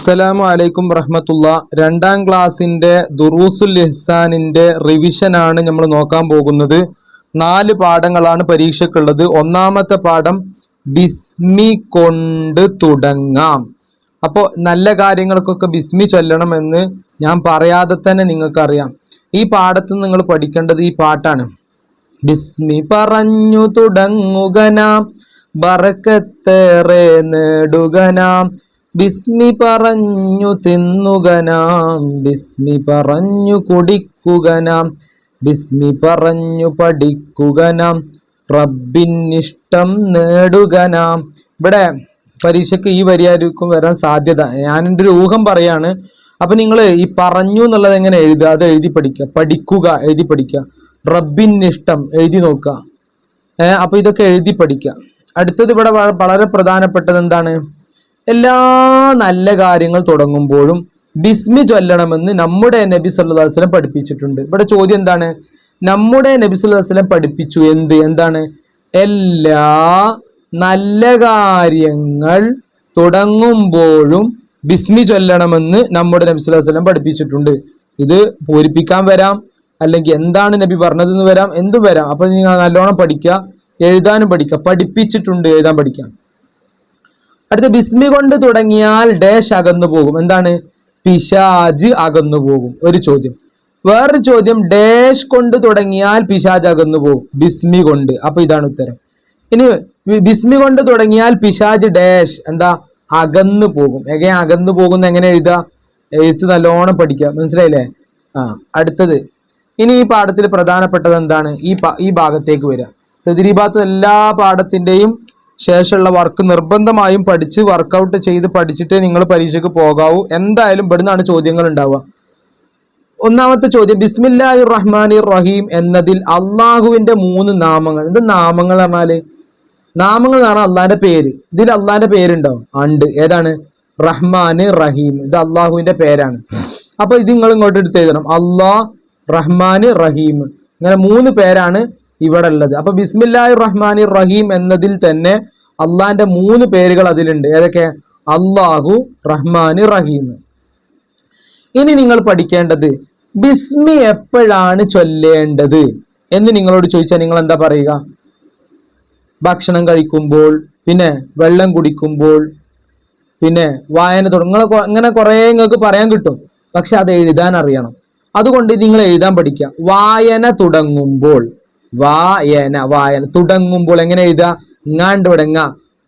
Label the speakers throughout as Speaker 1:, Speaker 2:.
Speaker 1: അസ്സലാമു അലൈക്കും റഹ്മത്തുള്ള രണ്ടാം ക്ലാസ്സിന്റെ ദുറൂസുൽ ഇഹ്സാനിന്റെ റിവിഷനാണ് നമ്മൾ നോക്കാൻ പോകുന്നത്. നാല് പാഠങ്ങളാണ് പരീക്ഷയ്ക്കുള്ളത്. ഒന്നാമത്തെ പാഠം ബിസ്മി കൊണ്ട് തുടങ്ങാം. അപ്പോൾ നല്ല കാര്യങ്ങൾക്കൊക്കെ ബിസ്മി ചൊല്ലണമെന്ന് ഞാൻ പറയാതെ തന്നെ നിങ്ങൾക്കറിയാം. ഈ പാഠത്ത് നിങ്ങൾ പഠിക്കേണ്ടത് ഈ പാട്ടാണ്. ബിസ്മി പറഞ്ഞു തുടങ്ങുകനാം ബറക്കത്തേറെ നേടുകനാം ബിസ്മി പറഞ്ഞു തിന്നുകനാം ബിസ്മി പറഞ്ഞു കുടിക്കുകനാം ബിസ്മി പറഞ്ഞു പഠിക്കുകനാം റബ്ബിനിഷ്ടം നേടുകനാം ഇവിടെ പരീക്ഷയ്ക്ക് ഈ വരിയായിരിക്കും വരാൻ സാധ്യത. ഞാൻ എന്റെ ഒരു ഊഹം പറയാണ്. അപ്പൊ നിങ്ങൾ ഈ പറഞ്ഞു എന്നുള്ളത് എങ്ങനെ എഴുതുക? അത് എഴുതി പഠിക്കുക. പഠിക്കുക എഴുതി പഠിക്കുക. റബ്ബിൻ ഇഷ്ടം എഴുതി നോക്കുക. ഏഹ് അപ്പൊ ഇതൊക്കെ എഴുതി പഠിക്കുക. അടുത്തത് ഇവിടെ വളരെ പ്രധാനപ്പെട്ടത് എന്താണ്? എല്ലാ നല്ല കാര്യങ്ങൾ തുടങ്ങുമ്പോഴും ബിസ്മി ചൊല്ലണമെന്ന് നമ്മുടെ നബി അലൈഹി വസല്ലം പഠിപ്പിച്ചിട്ടുണ്ട്. ഇവിടെ ചോദ്യം എന്താണ്? നമ്മുടെ നബി അലൈഹി വസല്ലം പഠിപ്പിച്ചു എന്ത്? എന്താണ്? എല്ലാ നല്ല കാര്യങ്ങൾ തുടങ്ങുമ്പോഴും ബിസ്മി ചൊല്ലണമെന്ന് നമ്മുടെ നബി സല്ലല്ലാഹു വസ്ലം പഠിപ്പിച്ചിട്ടുണ്ട്. ഇത് പൂരിപ്പിക്കാൻ വരാം. അല്ലെങ്കിൽ എന്താണ് നബി പറഞ്ഞതെന്ന് വരാം. എന്തും വരാം. അപ്പൊ നിങ്ങൾ നല്ലോണം പഠിക്കുക. എഴുതാനും പഠിക്കുക. പഠിപ്പിച്ചിട്ടുണ്ട്. എഴുതാൻ പഠിക്കാം. അടുത്ത ബിസ്മി കൊണ്ട് തുടങ്ങിയാൽ ഡാഷ് അകന്നു പോകും. എന്താണ്? പിശാജ് അകന്നു പോകും. ഒരു ചോദ്യം. വേറൊരു ചോദ്യം ഡാഷ് കൊണ്ട് തുടങ്ങിയാൽ പിശാജ് അകന്നു പോകും. ബിസ്മി കൊണ്ട്. അപ്പൊ ഇതാണ് ഉത്തരം. ഇനി ബിസ്മി കൊണ്ട് തുടങ്ങിയാൽ പിശാജ് ഡാഷ് എന്താ? അകന്നു പോകും. എങ്ങനെ അകന്നു പോകുന്ന എങ്ങനെ എഴുതുക? എഴുത്ത് നല്ലോണം പഠിക്കുക. മനസ്സിലായില്ലേ? ആ അടുത്തത്. ഇനി ഈ പാഠത്തിൽ പ്രധാനപ്പെട്ടത് എന്താണ്? ഈ ഈ ഭാഗത്തേക്ക് വരിക. തദ്രീബാത്ത് എല്ലാ പാഠത്തിന്റെയും ശേഷമുള്ള വർക്ക് നിർബന്ധമായും പഠിച്ച് വർക്കൗട്ട് ചെയ്ത് പഠിച്ചിട്ട് നിങ്ങൾ പരീക്ഷയ്ക്ക് പോകാവൂ. എന്തായാലും ഇവിടുന്നാണ് ചോദ്യങ്ങൾ ഉണ്ടാവുക. ഒന്നാമത്തെ ചോദ്യം ബിസ്മില്ലാഹി റഹ്മാനി റഹീം എന്നതിൽ അള്ളാഹുവിന്റെ മൂന്ന് നാമങ്ങൾ. എന്ത് നാമങ്ങൾ പറഞ്ഞാൽ? നാമങ്ങൾ എന്ന് പറഞ്ഞാൽ അള്ളാന്റെ പേര്. ഇതിൽ അള്ളാന്റെ പേരുണ്ടാവും. ഉണ്ട് ഏതാണ്? റഹ്മാൻ റഹീം ഇത് അള്ളാഹുവിന്റെ പേരാണ്. അപ്പൊ ഇത് നിങ്ങൾ ഇങ്ങോട്ട് എടുത്ത് എഴുതണം. അള്ളാഹ് റഹ്മാൻ റഹീം ഇങ്ങനെ മൂന്ന് പേരാണ് ഇവിടെ ഉള്ളത്. അപ്പൊ ബിസ്മില്ലാഹി റഹ്മാനി റഹീം എന്നതിൽ തന്നെ അള്ളാന്റെ മൂന്ന് പേരുകൾ അതിലുണ്ട്. ഏതൊക്കെ? അള്ളാഹു റഹ്മാൻ റഹീം. ഇനി നിങ്ങൾ പഠിക്കേണ്ടത് ബിസ്മി എപ്പോഴാണ് ചൊല്ലേണ്ടത് എന്ന് നിങ്ങളോട് ചോദിച്ചാൽ നിങ്ങൾ എന്താ പറയുക? ഭക്ഷണം കഴിക്കുമ്പോൾ പിന്നെ വെള്ളം കുടിക്കുമ്പോൾ പിന്നെ വായന തുടങ്ങി. അങ്ങനെ കുറേ നിങ്ങൾക്ക് പറയാൻ കിട്ടും. പക്ഷെ അത് എഴുതാൻ അറിയണം. അതുകൊണ്ട് നിങ്ങൾ എഴുതാൻ പഠിക്കുക. വായന തുടങ്ങുമ്പോൾ വായന വായന തുടങ്ങുമ്പോൾ എങ്ങനെ എഴുതുക? ഇങ്ങാണ്ട് തുടങ്ങ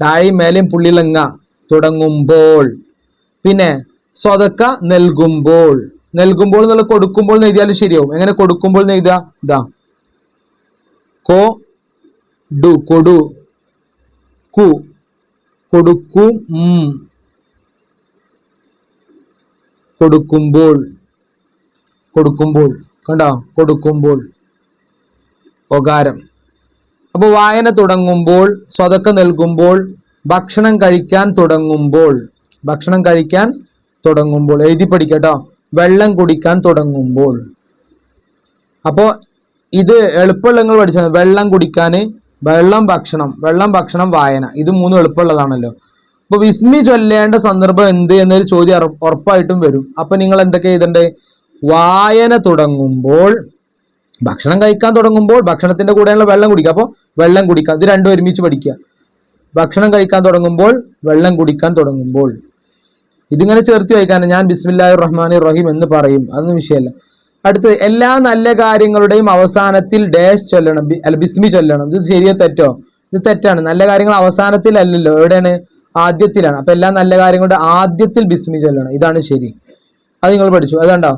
Speaker 1: താഴെയും മേലെയും പുള്ളിലങ്ങ തുടങ്ങുമ്പോൾ. പിന്നെ സ്വതക്ക നൽകുമ്പോൾ. നൽകുമ്പോൾ എന്നുള്ള കൊടുക്കുമ്പോൾ എഴുതിയാലും ശരിയാവും. എങ്ങനെ കൊടുക്കുമ്പോൾ എന്ന് എഴുതുക? ഇതാ. കോ ഡു കൊടു. കു കൊടുക്കും കൊടുക്കുമ്പോൾ. കൊടുക്കുമ്പോൾ. കണ്ടോ? കൊടുക്കുമ്പോൾ. ഒകാരം അപ്പോൾ വായന തുടങ്ങുമ്പോൾ സ്വതക്ക നൽകുമ്പോൾ ഭക്ഷണം കഴിക്കാൻ തുടങ്ങുമ്പോൾ ഭക്ഷണം കഴിക്കാൻ തുടങ്ങുമ്പോൾ എഴുതി പഠിക്കട്ടോ വെള്ളം കുടിക്കാൻ തുടങ്ങുമ്പോൾ. അപ്പോൾ ഇത് എളുപ്പമുള്ള നിങ്ങൾ പഠിച്ചത് വെള്ളം കുടിക്കാൻ വെള്ളം ഭക്ഷണം വെള്ളം ഭക്ഷണം വായന. ഇത് മൂന്നും എളുപ്പമുള്ളതാണല്ലോ. അപ്പോൾ വിസ്മി ചൊല്ലേണ്ട സന്ദർഭം എന്ത് എന്നൊരു ചോദ്യം ഉറ- ഉറപ്പായിട്ടും വരും. അപ്പൊ നിങ്ങൾ എന്തൊക്കെ എഴുതണ്ടേ? വായന തുടങ്ങുമ്പോൾ ഭക്ഷണം കഴിക്കാൻ തുടങ്ങുമ്പോൾ ഭക്ഷണത്തിന്റെ കൂടെയുള്ള വെള്ളം കുടിക്കുക. അപ്പോൾ വെള്ളം കുടിക്കുക. ഇത് രണ്ടും ഒരുമിച്ച് പഠിക്കുക. ഭക്ഷണം കഴിക്കാൻ തുടങ്ങുമ്പോൾ വെള്ളം കുടിക്കാൻ തുടങ്ങുമ്പോൾ. ഇതിങ്ങനെ ചേർത്ത് വയ്ക്കാനാണ് ഞാൻ ബിസ്മില്ലാഹി റഹ്മാൻ റഹീം എന്ന് പറയും. അതൊന്നും വിഷയമല്ല. അടുത്ത് എല്ലാ നല്ല കാര്യങ്ങളുടെയും അവസാനത്തിൽ ഡാഷ് ചൊല്ലണം. അല്ല ബിസ്മി ചൊല്ലണം. ഇത് ശരിയോ തെറ്റോ? ഇത് തെറ്റാണ്. നല്ല കാര്യങ്ങൾ അവസാനത്തിലല്ലല്ലോ. എവിടെയാണ്? ആദ്യത്തിലാണ്. അപ്പൊ എല്ലാ നല്ല കാര്യങ്ങളുടെ ആദ്യത്തിൽ ബിസ്മി ചൊല്ലണം. ഇതാണ് ശരി. അത് നിങ്ങൾ പഠിച്ചു. അതുകൊണ്ടോ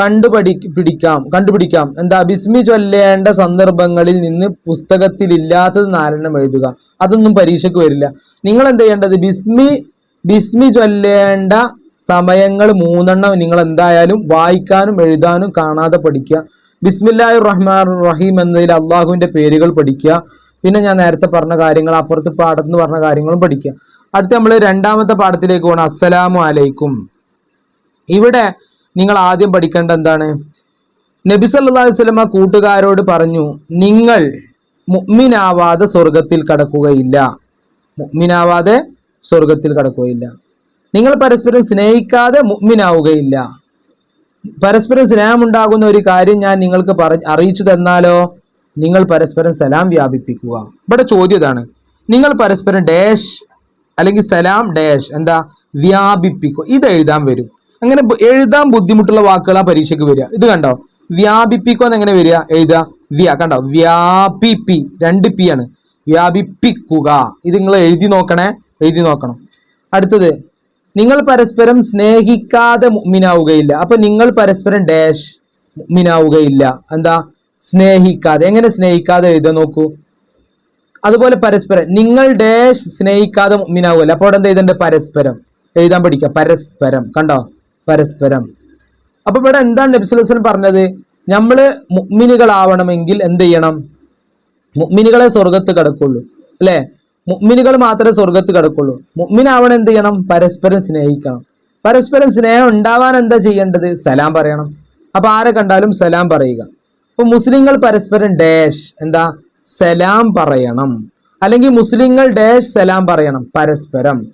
Speaker 1: കണ്ടുപഠി പിടിക്കാം കണ്ടുപിടിക്കാം. എന്താ? ബിസ്മി ചൊല്ലേണ്ട സന്ദർഭങ്ങളിൽ നിന്ന് പുസ്തകത്തിൽ ഇല്ലാത്തത് നാലെണ്ണം എഴുതുക. അതൊന്നും പരീക്ഷയ്ക്ക് വരില്ല. നിങ്ങൾ എന്ത് ചെയ്യേണ്ടത്? ബിസ്മി ബിസ്മി ചൊല്ലേണ്ട സമയങ്ങൾ മൂന്നെണ്ണം നിങ്ങൾ എന്തായാലും വായിക്കാനും എഴുതാനും കാണാതെ പഠിക്കുക. ബിസ്മില്ലാഹി റഹ്മാൻ റഹീം എന്നതിൽ അള്ളാഹുവിന്റെ പേരുകൾ പഠിക്കുക. പിന്നെ ഞാൻ നേരത്തെ പറഞ്ഞ കാര്യങ്ങൾ അപ്പുറത്ത് പാടത്ത് പറഞ്ഞ കാര്യങ്ങളും പഠിക്കുക. അടുത്ത് നമ്മൾ രണ്ടാമത്തെ പാഠത്തിലേക്ക് പോകണം അസ്സലാമു അലൈക്കും. ഇവിടെ നിങ്ങൾ ആദ്യം പഠിക്കേണ്ട എന്താണ്? നബി അലൈഹി വസല്ലമ കൂട്ടുകാരോട് പറഞ്ഞു നിങ്ങൾ മുഗ്മിനാവാതെ സ്വർഗത്തിൽ കടക്കുകയില്ല. മുഗ്മിനാവാതെ സ്വർഗത്തിൽ കടക്കുകയില്ല. നിങ്ങൾ പരസ്പരം സ്നേഹിക്കാതെ മുഗ്മിനാവുകയില്ല പരസ്പരം സ്നേഹമുണ്ടാകുന്ന ഒരു കാര്യം ഞാൻ നിങ്ങൾക്ക് പറ അറിയിച്ചു തന്നാലോ നിങ്ങൾ പരസ്പരം സലാം വ്യാപിപ്പിക്കുക. ഇവിടെ ചോദ്യം ഇതാണ്. നിങ്ങൾ പരസ്പരം ഡാഷ് അല്ലെങ്കിൽ സലാം ഡാഷ് എന്താ? വ്യാപിപ്പിക്കുക. ഇത് എഴുതാൻ വരും. അങ്ങനെ എഴുതാൻ ബുദ്ധിമുട്ടുള്ള വാക്കുകൾ ആ പരീക്ഷയ്ക്ക് വരിക. ഇത് കണ്ടോ? വ്യാപിപ്പിക്കുക എന്ന് എങ്ങനെ വരിക? എഴുതുക. വ്യ കണ്ടോ? വ്യാപിപ്പി. രണ്ട് പി ആണ്. വ്യാപിപ്പിക്കുക. ഇത് നിങ്ങൾ എഴുതി നോക്കണേ. എഴുതി നോക്കണം. അടുത്തത് നിങ്ങൾ പരസ്പരം സ്നേഹിക്കാതെ മുഅ്മിനാവുകയില്ല അപ്പൊ നിങ്ങൾ പരസ്പരം ഡാഷ് മുഅ്മിനാവുകയില്ല എന്താ? സ്നേഹിക്കാതെ. എങ്ങനെ സ്നേഹിക്കാതെ എഴുതാൻ നോക്കൂ. അതുപോലെ പരസ്പരം നിങ്ങൾ ഡാഷ് സ്നേഹിക്കാതെ മിനാവുകയില്ല അപ്പോൾ എന്താ എഴുതേണ്ടത് പരസ്പരം. എഴുതാൻ പഠിക്കുക. പരസ്പരം. കണ്ടോ? പരസ്പരം. അപ്പൊ ഇവിടെ എന്താണ് നബ്സുലസൻ പറഞ്ഞത്? നമ്മൾ മുഗ്മിനികളാവണമെങ്കിൽ എന്ത് ചെയ്യണം? മുഗ്മിനികളെ സ്വർഗത്ത് കിടക്കുള്ളൂ. അല്ലേ? മുഗ്മിനികൾ മാത്രമേ സ്വർഗത്ത് കിടക്കുള്ളൂ. മുഗ്മിനാവണം എന്ത് ചെയ്യണം? പരസ്പരം സ്നേഹിക്കണം. പരസ്പരം സ്നേഹം ഉണ്ടാവാൻ എന്താ ചെയ്യേണ്ടത്? സലാം പറയണം. അപ്പൊ ആരെ കണ്ടാലും സലാം പറയുക. അപ്പൊ മുസ്ലിങ്ങൾ പരസ്പരം ഡാഷ് എന്താ? സലാം പറയണം. അല്ലെങ്കിൽ മുസ്ലിങ്ങൾ ഡാഷ് സലാം പറയണം. പരസ്പരം.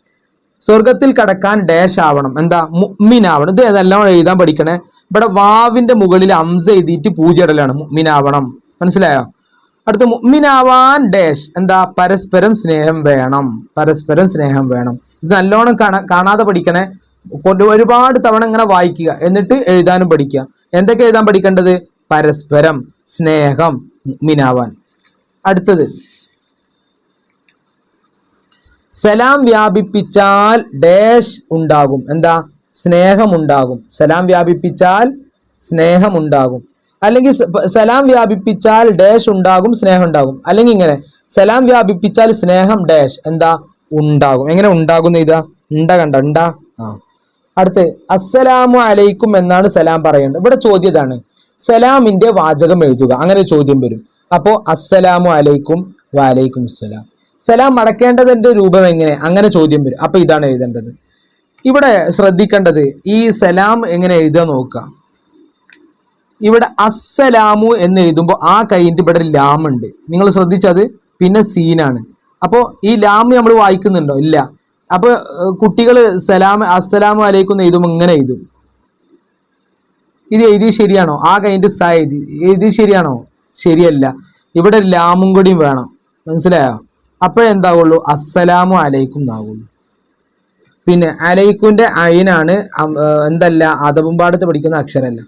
Speaker 1: സ്വർഗത്തിൽ കടക്കാൻ ഡാഷ് ആവണം. എന്താ? മുഅ്മിനാവണം. ഇത് ഏതെല്ലാം എഴുതാൻ പഠിക്കണേ? ഇവിടെ വാവിന്റെ മുകളിൽ അംസ എഴുതിയിട്ട് പൂജയിടലാണ്. മുഅ്മിനാവണം. മനസ്സിലായോ? അടുത്ത മുഅ്മിനാവാൻ ഡാഷ് എന്താ? പരസ്പരം സ്നേഹം വേണം. പരസ്പരം സ്നേഹം വേണം. ഇത് നല്ലോണം കാണാ കാണാതെ പഠിക്കണേ? ഒരുപാട് തവണ ഇങ്ങനെ വായിക്കുക. എന്നിട്ട് എഴുതാനും പഠിക്കുക. എന്തൊക്കെ എഴുതാൻ പഠിക്കേണ്ടത്? പരസ്പരം സ്നേഹം. മുഅ്മിനാവാൻ. അടുത്തത്. സലാം വ്യാപിപ്പിച്ചാൽ ഡാഷ് ഉണ്ടാകും. എന്താ? സ്നേഹമുണ്ടാകും. സലാം വ്യാപിപ്പിച്ചാൽ സ്നേഹമുണ്ടാകും. അല്ലെങ്കിൽ സലാം വ്യാപിപ്പിച്ചാൽ ഡാഷ് ഉണ്ടാകും സ്നേഹം ഉണ്ടാകും അല്ലെങ്കിൽ ഇങ്ങനെ സലാം വ്യാപിപ്പിച്ചാൽ സ്നേഹം ഡാഷ് എന്താ? ഉണ്ടാകും. എങ്ങനെ ഉണ്ടാകും ഇതാ ഉണ്ട കണ്ട ഉണ്ടാ. ആ. അടുത്ത് അസ്സലാമു അലൈക്കും എന്നാണ് സലാം പറയേണ്ടത് ഇവിടെ ചോദ്യം ഇതാണ്. സലാമിന്റെ വാചകം എഴുതുക. അങ്ങനെ ചോദ്യം വരും. അപ്പോ അസ്സലാമു അലൈക്കും വാലൈക്കും അസ്സലാം സലാം മടക്കേണ്ടതിന്റെ രൂപം എങ്ങനെ? അങ്ങനെ ചോദ്യം വരും. അപ്പൊ ഇതാണ് എഴുതേണ്ടത്. ഇവിടെ ശ്രദ്ധിക്കേണ്ടത് ഈ സലാം എങ്ങനെ എഴുതാൻ നോക്കുക. ഇവിടെ അസ്സലാമു എന്ന് എഴുതുമ്പോൾ ആ കൈന്റെ ഇവിടെ ലാമുണ്ട് നിങ്ങൾ ശ്രദ്ധിച്ചത്? പിന്നെ സീനാണ്. അപ്പോൾ ഈ ലാം നമ്മൾ വായിക്കുന്നുണ്ടോ? ഇല്ല. അപ്പോൾ കുട്ടികൾ സലാം അസ്സലാമു അലൈക്കും എന്ന് എഴുതുമ്പോൾ ഇങ്ങനെ എഴുതും. ഇത് എഴുതി ശരിയാണോ? ആ കൈന്റെ സ എഴുതി. എഴുതി ശരിയാണോ? ശരിയല്ല. ഇവിടെ ലാമും കൂടിയും വേണം. മനസ്സിലായോ? അപ്പോഴെന്താവുള്ളൂ? അസ്സലാമു അലൈക്കും എന്നാവുള്ളൂ. പിന്നെ അലൈക്കുന്റെ അയിനാണ് എന്തല്ല ഏർ പാടത്ത് പഠിക്കുന്ന അക്ഷരമല്ല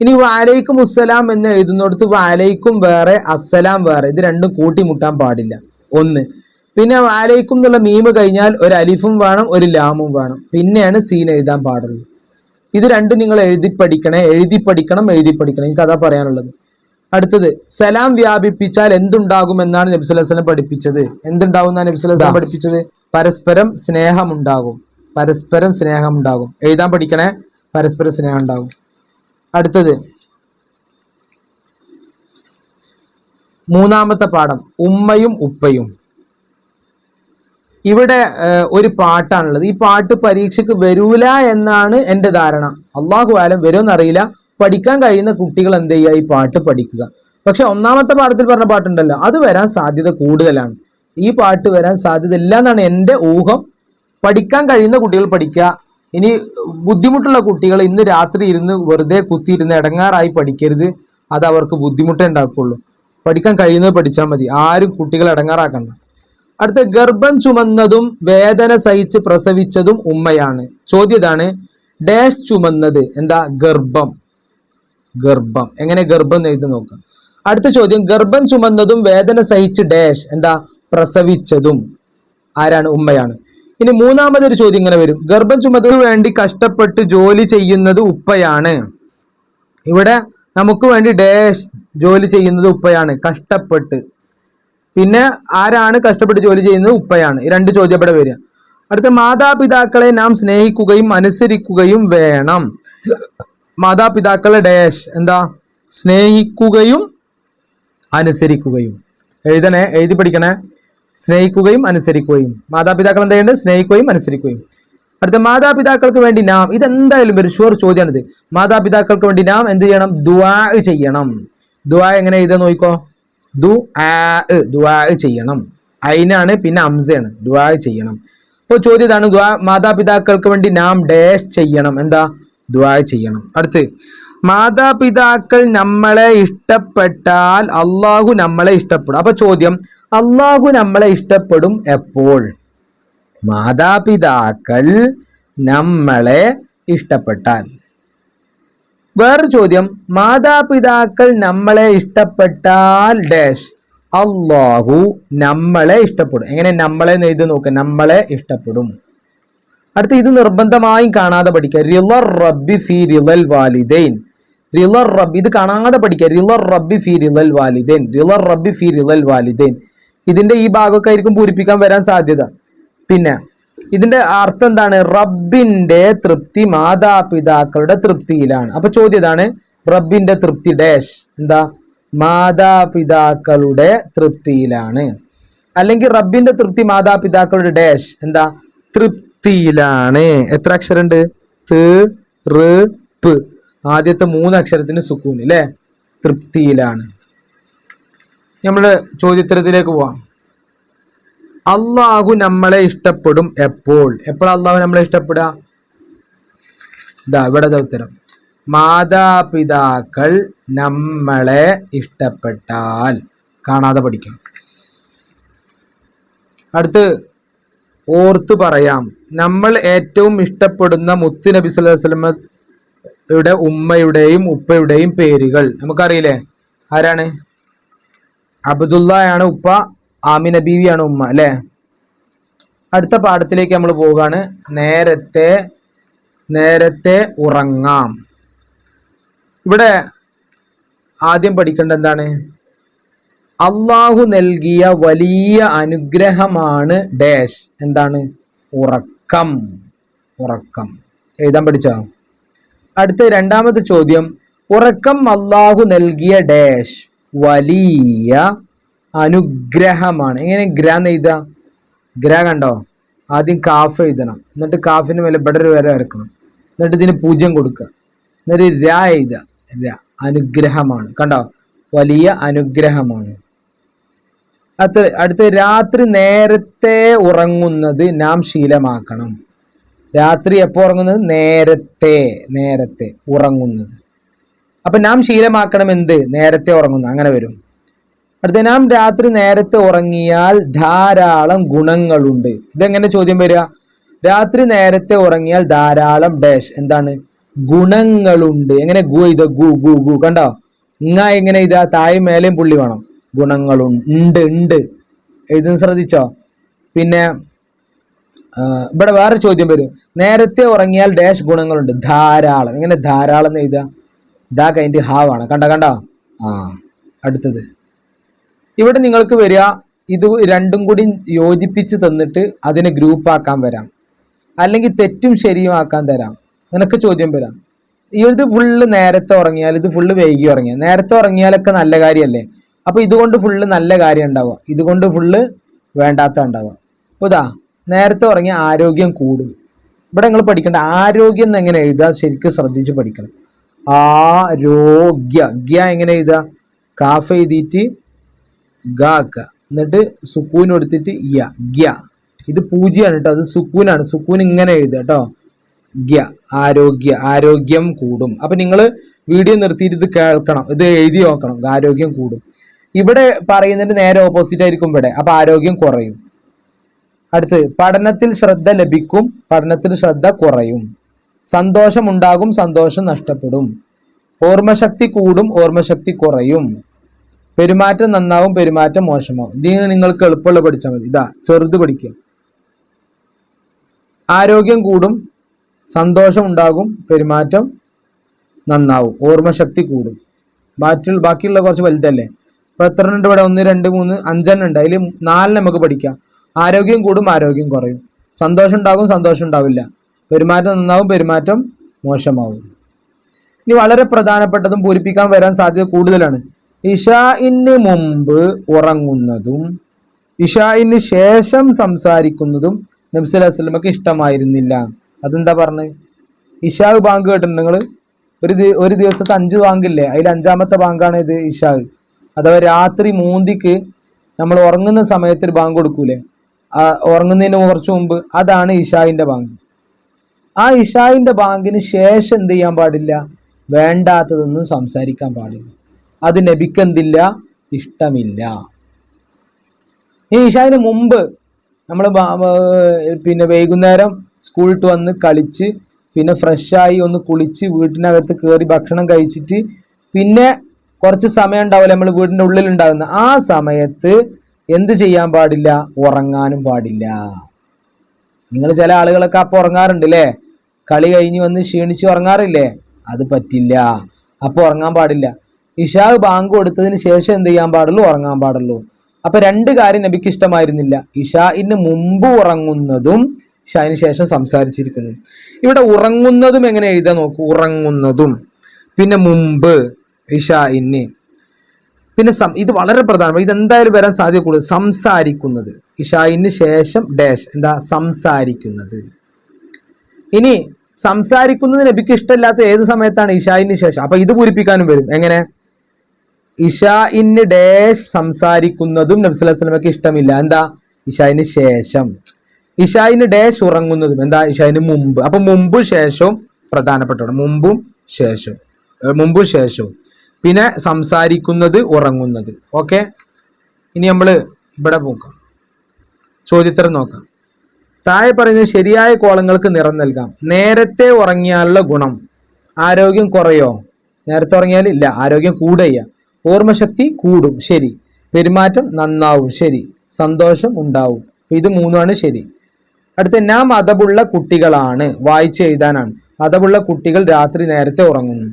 Speaker 1: ഇനി വാലൈക്കും അസ്സലാം എന്ന് എഴുതുന്നിടത്ത് വാലൈക്കും വേറെ അസ്സലാം വേറെ ഇത് രണ്ടും കൂട്ടിമുട്ടാൻ പാടില്ല. ഒന്ന്. പിന്നെ വാലൈക്കും എന്നുള്ള മീമ് കഴിഞ്ഞാൽ ഒരു അലിഫും വേണം ഒരു ലാമും വേണം. പിന്നെയാണ് സീൻ എഴുതാൻ പാടുള്ളൂ ഇത് രണ്ടും നിങ്ങൾ എഴുതി പഠിക്കണേ എഴുതി പഠിക്കണം എഴുതി പഠിക്കണം. എനിക്ക് അതാ പറയാനുള്ളത്. അടുത്തത് സലാം വ്യാപിപ്പിച്ചാൽ എന്തുണ്ടാകും എന്നാണ് നബിസുലഹസ്ലം പഠിപ്പിച്ചത്? എന്തുണ്ടാകും എന്നാണ് നബിസുലസനം പഠിപ്പിച്ചത്? പരസ്പരം സ്നേഹമുണ്ടാകും. പരസ്പരം സ്നേഹമുണ്ടാകും. എഴുതാൻ പഠിക്കണേ? പരസ്പര സ്നേഹം ഉണ്ടാകും അടുത്തത് മൂന്നാമത്തെ പാഠം ഉമ്മയും ഉപ്പയും. ഇവിടെ ഒരു പാട്ടാണുള്ളത്. ഈ പാട്ട് പരീക്ഷയ്ക്ക് വരൂല എന്നാണ് എന്റെ ധാരണ. അള്ളാഹു ആലം വരുമെന്നറിയില്ല പഠിക്കാൻ കഴിയുന്ന കുട്ടികൾ എന്ത് ചെയ്യുക? ഈ പാട്ട് പഠിക്കുക. പക്ഷെ ഒന്നാമത്തെ പാഠത്തിൽ പറഞ്ഞ പാട്ടുണ്ടല്ലോ അത് വരാൻ സാധ്യത കൂടുതലാണ്. ഈ പാട്ട് വരാൻ സാധ്യത ഇല്ല എന്നാണ് എന്റെ ഊഹം. പഠിക്കാൻ കഴിയുന്ന കുട്ടികൾ പഠിക്കുക. ഇനി ബുദ്ധിമുട്ടുള്ള കുട്ടികൾ ഇന്ന് രാത്രി ഇരുന്ന് വെറുതെ കുത്തിയിരുന്ന് ഇടങ്ങാറായി പഠിക്കരുത്. അത് അവർക്ക് ബുദ്ധിമുട്ടേ ഉണ്ടാക്കുള്ളൂ പഠിക്കാൻ കഴിയുന്നത് പഠിച്ചാൽ മതി. ആരും കുട്ടികളെ ഇടങ്ങാറാക്കണ്ട. അടുത്ത ഗർഭം ചുമന്നതും വേദന സഹിച്ച് പ്രസവിച്ചതും ഉമ്മയാണ്. ചോദ്യം ഇതാണ് ഡാഷ് ചുമന്നത് എന്താ? ഗർഭം. ഗർഭം. എങ്ങനെ ഗർഭം എഴുതി നോക്കുക അടുത്ത ചോദ്യം ഗർഭം ചുമന്നതും വേദന സഹിച്ച് ഡാഷ് എന്താ? പ്രസവിച്ചതും. ആരാണ്? ഉമ്മയാണ്. ഇനി മൂന്നാമതൊരു ചോദ്യം ഇങ്ങനെ വരും. ഗർഭം ചുമതു വേണ്ടി കഷ്ടപ്പെട്ട് ജോലി ചെയ്യുന്നത് ഉപ്പയാണ്. ഇവിടെ നമുക്ക് വേണ്ടി ഡാഷ് ജോലി ചെയ്യുന്നത് ഉപ്പയാണ്. കഷ്ടപ്പെട്ട്. പിന്നെ ആരാണ് കഷ്ടപ്പെട്ട് ജോലി ചെയ്യുന്നത്? ഉപ്പയാണ്. ഈ രണ്ട് ചോദ്യം ഇവിടെ വരിക. അടുത്ത മാതാപിതാക്കളെ നാം സ്നേഹിക്കുകയും അനുസരിക്കുകയും വേണം. മാതാപിതാക്കളെ ഡാഷ് എന്താ? സ്നേഹിക്കുകയും അനുസരിക്കുകയും. എഴുതണേ എഴുതി പഠിക്കണേ. സ്നേഹിക്കുകയും അനുസരിക്കുകയും. മാതാപിതാക്കൾ എന്താ ചെയ്യേണ്ടത്? സ്നേഹിക്കുകയും അനുസരിക്കുകയും. അടുത്ത മാതാപിതാക്കൾക്ക് വേണ്ടി നാം ഇതെന്തായാലും ഒരു ഷുവർ ചോദ്യമാണിത്. മാതാപിതാക്കൾക്ക് വേണ്ടി നാം എന്ത് ചെയ്യണം? ദുആ ചെയ്യണം. ദുആ എങ്ങനെ എഴുതാൻ നോക്കിക്കോ ദു ദുആ ചെയ്യണം. അയിനാണ് പിന്നെ അംസയാണ്. ദുആ ചെയ്യണം. അപ്പോൾ ചോദ്യം ഇതാണ് ദ്വാ മാതാപിതാക്കൾക്ക് വേണ്ടി നാം ഡാഷ് ചെയ്യണം. എന്താ? ദ്വാ ചെയ്യണം. അടുത്ത് മാതാപിതാക്കൾ നമ്മളെ ഇഷ്ടപ്പെട്ടാൽ അള്ളാഹു നമ്മളെ ഇഷ്ടപ്പെടും. അപ്പൊ ചോദ്യം അള്ളാഹു നമ്മളെ ഇഷ്ടപ്പെടും എപ്പോൾ? മാതാപിതാക്കൾ നമ്മളെ ഇഷ്ടപ്പെട്ടാൽ. വേറൊരു ചോദ്യം മാതാപിതാക്കൾ നമ്മളെ ഇഷ്ടപ്പെട്ടാൽ ഡാഷ് അള്ളാഹു നമ്മളെ ഇഷ്ടപ്പെടും. എങ്ങനെ നമ്മളെ എഴുതി നോക്ക് നമ്മളെ ഇഷ്ടപ്പെടും. അടുത്ത ഇത് നിർബന്ധമായും കാണാതെ പഠിക്കുക. റിലർ റബ്ബി ഫീ റിലൽ വാലിദൈൻ. റിലർ റബ്ബ് ഇത് കാണാതെ പഠിക്കുക. റിലർ റബ്ബി ഫീ റിലൽ വാലിദൈൻ. റിലർ റബ്ബി ഫീ റിലൽ വാലിദൈൻ. ഇതിന്റെ ഈ ഭാഗമൊക്കെ ആയിരിക്കും പൂരിപ്പിക്കാൻ വരാൻ സാധ്യത. പിന്നെ ഇതിന്റെ അർത്ഥം എന്താണ്? റബ്ബിന്റെ തൃപ്തി മാതാപിതാക്കളുടെ തൃപ്തിയിലാണ്. അപ്പോൾ ചോദ്യം ഇതാണ് റബ്ബിന്റെ തൃപ്തി ഡാഷ് എന്താ? മാതാപിതാക്കളുടെ തൃപ്തിയിലാണ്. അല്ലെങ്കിൽ റബ്ബിന്റെ തൃപ്തി മാതാപിതാക്കളുടെ ഡാഷ് എന്താ? തൃപ്തിയിലാണ് എത്ര അക്ഷരമുണ്ട് ത് റ് ആദ്യത്തെ മൂന്ന് അക്ഷരത്തിന് സുക്കൂൻ അല്ലേ തൃപ്തിയിലാണ്. നമ്മുടെ ചോദ്യത്തിലേക്ക് പോവാം. അള്ളാഹു നമ്മളെ ഇഷ്ടപ്പെടും എപ്പോൾ? എപ്പോൾ അള്ളാഹു നമ്മളെ ഇഷ്ടപ്പെടുക? ഇതാ ഇവിടെ ഉത്തരം. മാതാപിതാക്കൾ നമ്മളെ ഇഷ്ടപ്പെട്ടാൽ. കാണാതെ പഠിക്കണം അടുത്ത് ഓർത്ത് പറയാം. നമ്മൾ ഏറ്റവും ഇഷ്ടപ്പെടുന്ന മുത്ത് നബി വസല്ലമയുടെ ഉമ്മയുടെയും ഉപ്പയുടെയും പേരുകൾ. നമുക്കറിയില്ലേ? ആരാണ്? അബ്ദുള്ളയാണ് ഉപ്പ ആമിന ബീവിയാണ് ഉമ്മ അല്ലേ? അടുത്ത പാഠത്തിലേക്ക് നമ്മൾ പോവുകയാണ് നേരത്തെ നേരത്തെ ഉറങ്ങാം. ഇവിടെ ആദ്യം പഠിക്കേണ്ട എന്താണ്? അള്ളാഹു നൽകിയ വലിയ അനുഗ്രഹമാണ് ഡാഷ് എന്താണ്? ഉറക്കം. ഉറക്കം. എഴുതാൻ പഠിച്ചോ? അടുത്ത രണ്ടാമത്തെ ചോദ്യം. ഉറക്കം അള്ളാഹു നൽകിയ ഡാഷ് വലിയ അനുഗ്രഹമാണ്. എങ്ങനെ? ഗ്ര എഴുതുക. ഗ്ര കണ്ടോ? ആദ്യം കാഫ് എഴുതണം. എന്നിട്ട് കാഫിന് മേലെ ഇവിടെ ഒരു വര വരക്കണം. എന്നിട്ട് ഇതിന് പൂജ്യം കൊടുക്കുക. എന്നിട്ട് ര എഴുതുക. ര. അനുഗ്രഹമാണ്. കണ്ടോ? വലിയ അനുഗ്രഹമാണ്. അടുത്ത അടുത്ത രാത്രി നേരത്തെ ഉറങ്ങുന്നത് നാം ശീലമാക്കണം. രാത്രി എപ്പോൾ ഉറങ്ങുന്നത്? നേരത്തെ നേരത്തെ ഉറങ്ങുന്നത്. അപ്പൊ നാം ശീലമാക്കണം എന്ത്? നേരത്തെ ഉറങ്ങുന്നു അങ്ങനെ വരും. അടുത്ത നാം രാത്രി നേരത്തെ ഉറങ്ങിയാൽ ധാരാളം ഗുണങ്ങളുണ്ട്. ഇതെങ്ങനെ ചോദ്യം വരിക? രാത്രി നേരത്തെ ഉറങ്ങിയാൽ ധാരാളം ഡാഷ്. എന്താണ്? ഗുണങ്ങളുണ്ട്. എങ്ങനെ? ഗു ഇത് ഗു ഗു ഗു. കണ്ടോ? ഇങ്ങ എങ്ങനെ ഇതാ? താഴെ മേലെയും പുള്ളി വേണം. ഗുണങ്ങളുണ്ട് ഉണ്ട് എഴുതുന്ന ശ്രദ്ധിച്ചോ? പിന്നെ ഇവിടെ വേറെ ചോദ്യം വരും. നേരത്തെ ഉറങ്ങിയാൽ ഡാഷ് ഗുണങ്ങളുണ്ട്. ധാരാളം. ഇങ്ങനെ ധാരാളം എന്ന് എഴുതുക? ഇതാ കഴിഞ്ഞിട്ട് ഹാവാണ് കണ്ട കണ്ട? ആ അടുത്തത്. ഇവിടെ നിങ്ങൾക്ക് വരിക ഇത് രണ്ടും കൂടി യോജിപ്പിച്ച് തന്നിട്ട് അതിനെ ഗ്രൂപ്പ് ആക്കാൻ വരാം. അല്ലെങ്കിൽ തെറ്റും ശരിയും ആക്കാൻ തരാം. നിനക്ക് ചോദ്യം വരാം. ഇത് ഫുള്ള് നേരത്തെ ഉറങ്ങിയാൽ ഇത് ഫുള്ള് വൈകി ഉറങ്ങിയാൽ നേരത്തെ ഉറങ്ങിയാലൊക്കെ നല്ല കാര്യമല്ലേ? അപ്പൊ ഇതുകൊണ്ട് ഫുള്ള് നല്ല കാര്യം ഉണ്ടാവുക ഇതുകൊണ്ട് ഫുള്ള് വേണ്ടാത്ത ഉണ്ടാവുക അപ്പൊ ഇതാ നേരത്തെ ഉറങ്ങിയ ആരോഗ്യം കൂടും. ഇവിടെ നിങ്ങൾ പഠിക്കേണ്ട ആരോഗ്യം എന്ന് എങ്ങനെ എഴുതുക? ശരിക്കും ശ്രദ്ധിച്ച് പഠിക്കണം. ആരോഗ്യ ഗ്യ എങ്ങനെ എഴുതുക? കാഫ് എഴുതിയിട്ട് ഗാക്ക എന്നിട്ട് സുക്കൂൻ കൊടുത്തിട്ട് യ ഗ്യ. ഇത് പൂജ്യമാണ് കേട്ടോ അത് സുക്കൂനാണ്. സുക്കൂൻ ഇങ്ങനെ എഴുതുക കേട്ടോ. ഗ്യ ആരോഗ്യ ആരോഗ്യം കൂടും. അപ്പൊ നിങ്ങൾ വീഡിയോ നിർത്തിയിട്ട് ഇത് കേൾക്കണം. ഇത് എഴുതി നോക്കണം. ആരോഗ്യം കൂടും. ഇവിടെ പറയുന്നതിന്റെ നേരെ ഓപ്പോസിറ്റ് ആയിരിക്കും ഇവിടെ. അപ്പൊ ആരോഗ്യം കുറയും. അടുത്ത് പഠനത്തിൽ ശ്രദ്ധ ലഭിക്കും പഠനത്തിൽ ശ്രദ്ധ കുറയും. സന്തോഷം ഉണ്ടാകും സന്തോഷം നഷ്ടപ്പെടും. ഓർമ്മശക്തി കൂടും ഓർമ്മശക്തി കുറയും. പെരുമാറ്റം നന്നാവും പെരുമാറ്റം മോശമാവും. ഇതിന് നിങ്ങൾക്ക് എളുപ്പമുള്ള പഠിച്ചാൽ മതി. ഇതാ ചെറുത് പഠിക്കുക. ആരോഗ്യം കൂടും സന്തോഷം ഉണ്ടാകും പെരുമാറ്റം നന്നാവും ഓർമ്മശക്തി കൂടും. ബാക്കിയുള്ള ബാക്കിയുള്ള കുറച്ച് വലുതല്ലേ? ഇപ്പൊ എത്ര ഉണ്ട് ഇവിടെ? ഒന്ന് രണ്ട് മൂന്ന് അഞ്ചെണ്ണം ഉണ്ട്. അതിൽ നാലിന് നമുക്ക് പഠിക്കാം. ആരോഗ്യം കൂടും ആരോഗ്യം കുറയും. സന്തോഷം ഉണ്ടാകും സന്തോഷം ഉണ്ടാവില്ല. പെരുമാറ്റം നന്നാവും പെരുമാറ്റം മോശമാവും. ഇനി വളരെ പ്രധാനപ്പെട്ടതും പൂരിപ്പിക്കാൻ വരാൻ സാധ്യത കൂടുതലാണ്. ഇഷായിന് മുമ്പ് ഉറങ്ങുന്നതും ഇഷായിന് ശേഷം സംസാരിക്കുന്നതും നബ്സ് അലൈഹിസ്ലമക്ക് ഇഷ്ടമായിരുന്നില്ല. അതെന്താ പറഞ്ഞത് ഇഷാ ബാങ്ക് കേട്ടിട്ടുണ്ട് നിങ്ങൾ ഒരു ഒരു ദിവസത്തെ അഞ്ച് ബാങ്കില്ലേ? അതിൽ അഞ്ചാമത്തെ ബാങ്കാണ് ഇത് ഇഷാ. അഥവാ രാത്രി മൂന്തിക്ക് നമ്മൾ ഉറങ്ങുന്ന സമയത്ത് ബാങ്ക് കൊടുക്കൂലേ? ഉറങ്ങുന്നതിന് കുറച്ച് മുമ്പ് അതാണ് ഇഷായിന്റെ ബാങ്ക്. ആ ഇഷായിന്റെ ബാങ്കിന് ശേഷം എന്ത് ചെയ്യാൻ പാടില്ല? വേണ്ടാത്തതൊന്നും സംസാരിക്കാൻ പാടില്ല. അത് നബിക്കെന്തില്ല? ഇഷ്ടമില്ല. ഈ ഇഷായിന് മുമ്പ് നമ്മൾ പിന്നെ വൈകുന്നേരം സ്കൂളിട്ട് വന്ന് കളിച്ച് പിന്നെ ഫ്രഷായി ഒന്ന് കുളിച്ച് വീട്ടിനകത്ത് കയറി ഭക്ഷണം കഴിച്ചിട്ട് പിന്നെ കുറച്ച് സമയം ഉണ്ടാവില്ല നമ്മൾ വീടിന്റെ ഉള്ളിൽ ഉണ്ടാകുന്ന ആ സമയത്ത് എന്ത് ചെയ്യാൻ പാടില്ല? ഉറങ്ങാനും പാടില്ല. നിങ്ങൾ ചില ആളുകളൊക്കെ അപ്പോൾ ഉറങ്ങാറുണ്ട് അല്ലേ കളി കഴിഞ്ഞ് വന്ന് ക്ഷീണിച്ച് ഉറങ്ങാറില്ലേ? അത് പറ്റില്ല. അപ്പോൾ ഉറങ്ങാൻ പാടില്ല. ഇഷാ ബാങ്ക് കൊടുത്തതിന് ശേഷം എന്ത് ചെയ്യാൻ പാടുള്ളൂ? ഉറങ്ങാൻ പാടുള്ളൂ. അപ്പൊ രണ്ട് കാര്യം നബിക്ക് ഇഷ്ടമായിരുന്നില്ല. ഇഷാഇന് മുമ്പ് ഉറങ്ങുന്നതും ഇഷാന് ശേഷം സംസാരിച്ചിരിക്കുന്നു. ഇവിടെ ഉറങ്ങുന്നതും എങ്ങനെ എഴുതാൻ നോക്കൂ? ഉറങ്ങുന്നതും. പിന്നെ മുമ്പ്. ഇഷായിന് പിന്നെ സം ഇത് വളരെ പ്രധാനമാണ്. ഇത് എന്തായാലും വരാൻ സാധ്യത കൂടുതൽ. സംസാരിക്കുന്നത്. ഇഷായിന് ശേഷം ഡാഷ്. എന്താ? സംസാരിക്കുന്നത്. ഇനി സംസാരിക്കുന്നത് നബിക്ക് ഇഷ്ടമില്ലാത്ത ഏത് സമയത്താണ് ഇഷായിന് ശേഷം? അപ്പൊ ഇത് പൂരിപ്പിക്കാനും വരും. എങ്ങനെ? ഇഷായിന് ഡാഷ് സംസാരിക്കുന്നതും നബി സ്വല്ലല്ലാഹു അലൈഹി ഇഷ്ടമില്ല. എന്താ? ഇഷായിന് ശേഷം. ഇഷായിന് ഡാഷ് ഉറങ്ങുന്നതും എന്താ? ഇഷായിന് മുമ്പ്. അപ്പൊ മുമ്പും ശേഷവും പ്രധാനപ്പെട്ടതാണ്. മുമ്പും ശേഷവും. മുമ്പും ശേഷവും. പിന്നെ സംസാരിക്കുന്നത് ഉറങ്ങുന്നത്. ഓക്കെ ഇനി നമ്മൾ ഇവിടെ നോക്കാം. ചോദ്യത്തരം നോക്കാം. താഴെ പറയുന്നത് ശരിയായ കോളങ്ങൾക്ക് നിറം നൽകാം. നേരത്തെ ഉറങ്ങിയാലുള്ള ഗുണം. ആരോഗ്യം കുറയോ? നേരത്തെ ഉറങ്ങിയാൽ ഇല്ല. ആരോഗ്യം കൂടുകയ്യ ഓർമ്മശക്തി കൂടും. ശരി. പെരുമാറ്റം നന്നാവും. ശരി. സന്തോഷം ഉണ്ടാവും. ഇത് മൂന്നുമാണ് ശരി. അടുത്ത നാം അതവുള്ള കുട്ടികളാണ്. വായിച്ച് എഴുതാനാണ്. കുട്ടികൾ രാത്രി നേരത്തെ ഉറങ്ങുന്നു.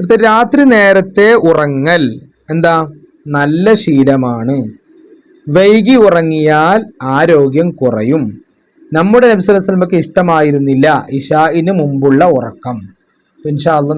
Speaker 1: അടുത്ത രാത്രി നേരത്തെ ഉറങ്ങൽ. എന്താ? നല്ല ശീലമാണ്. വൈകി ഉറങ്ങിയാൽ ആരോഗ്യം കുറയും. നമ്മുടെ നബി സല്ലല്ലാഹു അലൈഹി വസല്ലമയ്ക്ക് ഇഷ്ടമായിരുന്നില്ല ഇഷായിന് മുമ്പുള്ള ഉറക്കം. ഇൻഷാ അള്ളാ